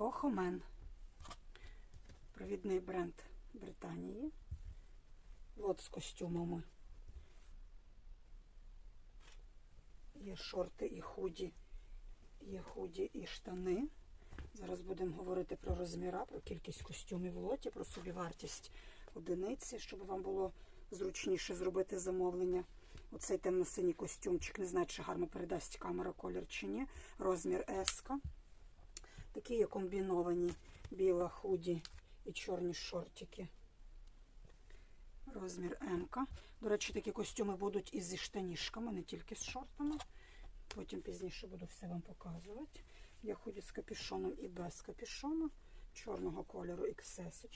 Бохомен. Провідний бренд Британії. Лот з костюмами. Є шорти і худі, є худі і штани. Зараз будемо говорити про розміра, про кількість костюмів в лоті, про собівартість одиниці, щоб вам було зручніше зробити замовлення. Оцей темно-синій костюмчик, не знаю, чи гарно передасть камера колір чи ні. Розмір S. Такі є комбіновані біла худі і чорні шортики. Розмір М. До речі, такі костюми будуть і зі штанішками, не тільки з шортами. Потім пізніше буду все вам показувати. Я худі з капюшоном і без капюшону. Чорного кольору XS.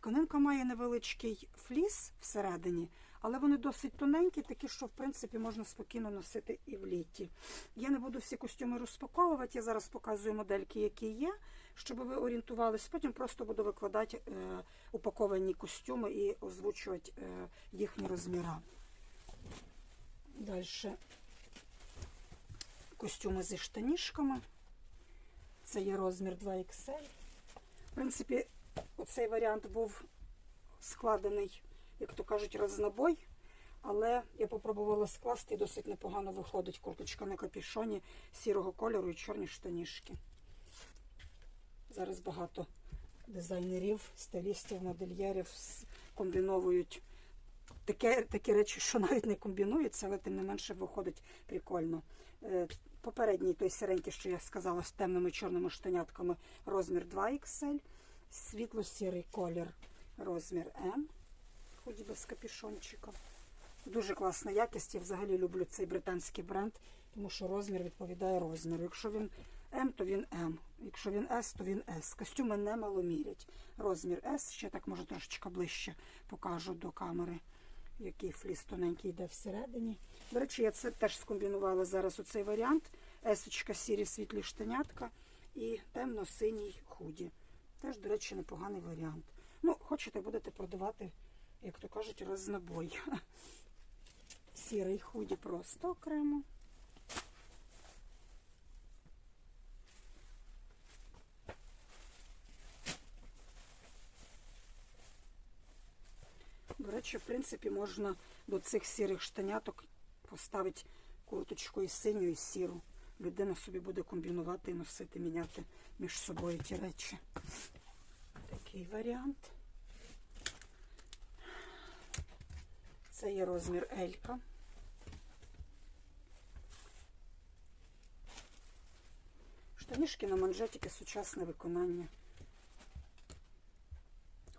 Тканинка має невеличкий фліс всередині, але вони досить тоненькі, такі, що в принципі можна спокійно носити і в літі. Я не буду всі костюми розпаковувати. Я зараз показую модельки, які є, щоб ви орієнтувалися. Потім просто буду викладати е, упаковані костюми і озвучувати е, їхні розміри. Далі костюми зі штанішками. Це є розмір 2XL. В принципі, оцей варіант був складений, як то кажуть, рознобой. Але я попробувала скласти і досить непогано виходить курточка на капюшоні сірого кольору і чорні штанішки. Зараз багато дизайнерів, стилістів, модельєрів комбіновують таке, такі речі, що навіть не комбінуються, але тим не менше виходить прикольно. Е, Попередній той сиренький, що я сказала, з темними чорними штанятками, розмір 2XL, світло-сірий колір, розмір М, ході без капюшончика. Дуже класна якість. Я взагалі люблю цей британський бренд, тому що розмір відповідає розміру. Якщо він М, то він М. Якщо він С, то він С. Костюми не маломірять. Розмір С, ще так може трошечки ближче покажу до камери, який фліс тоненький йде всередині. До речі, я це теж скомбінувала зараз у цей варіант. Есочка, сірі світлі штанятка і темно-синій худі. Теж, до речі, непоганий варіант. Ну, хочете, будете продавати, як то кажуть, рознобой. Сірий худі просто окремо. До речі, в принципі, можна до цих сірих штаняток поставити курточку і синю, і сіру. Людина собі буде комбінувати і носити, міняти між собою ті речі. Такий варіант. Це є розмір Елька. Штанішки на манжетики, сучасне виконання.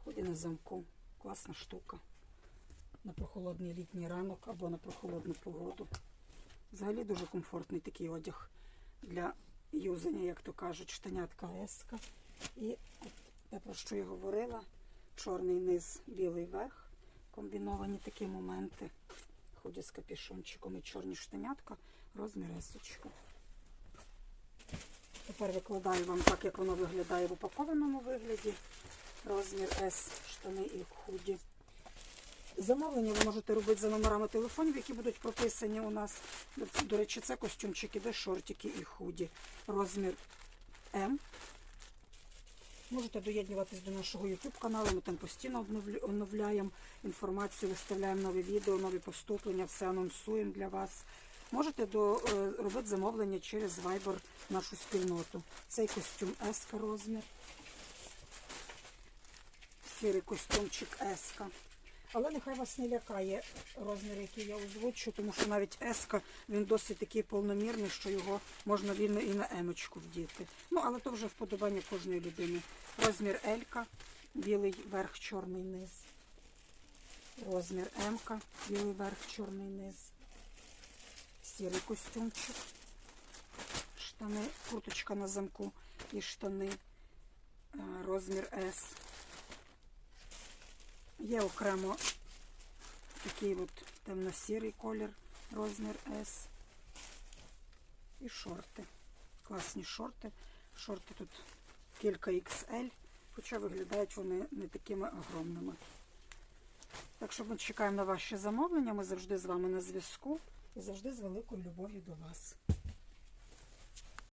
Ході на замку. Класна штука. На прохолодний літній ранок або на прохолодну погоду. Взагалі дуже комфортний такий одяг для юзання, як то кажуть, штанятка еска. І те, про що я говорила, чорний низ, білий верх. Комбіновані такі моменти. Ході з капюшончиком і чорні штанятка, розмір есочка. Тепер викладаю вам так, як воно виглядає в упакованому вигляді. Розмір S, штани і худі. Замовлення ви можете робити за номерами телефонів, які будуть прописані у нас. До речі, це костюмчики, де шортики і худі. Розмір М. Можете доєднуватись до нашого YouTube каналу. Ми там постійно оновляємо інформацію, виставляємо нові відео, нові поступлення, все анонсуємо для вас. Можете до, е, робити замовлення через Viber нашу спільноту. Цей костюм S розмір. Сірий костюмчик S. Але нехай вас не лякає розмір, який я озвучу, тому що навіть S, він досить такий повномірний, що його можна вільно і на емочку вдіти. Ну, але то вже вподобання кожної людини. Розмір L, білий верх, чорний низ. Розмір М, білий верх, чорний низ. Сірий костюмчик. Штани, курточка на замку і штани. Е, Розмір S. Є окремо такий от темно-сірий колір, розмір S. І шорти. Класні шорти. Шорти тут кілька XL, хоча виглядають вони не такими огромними. Так що ми чекаємо на ваші замовлення. Ми завжди з вами на зв'язку і завжди з великою любов'ю до вас.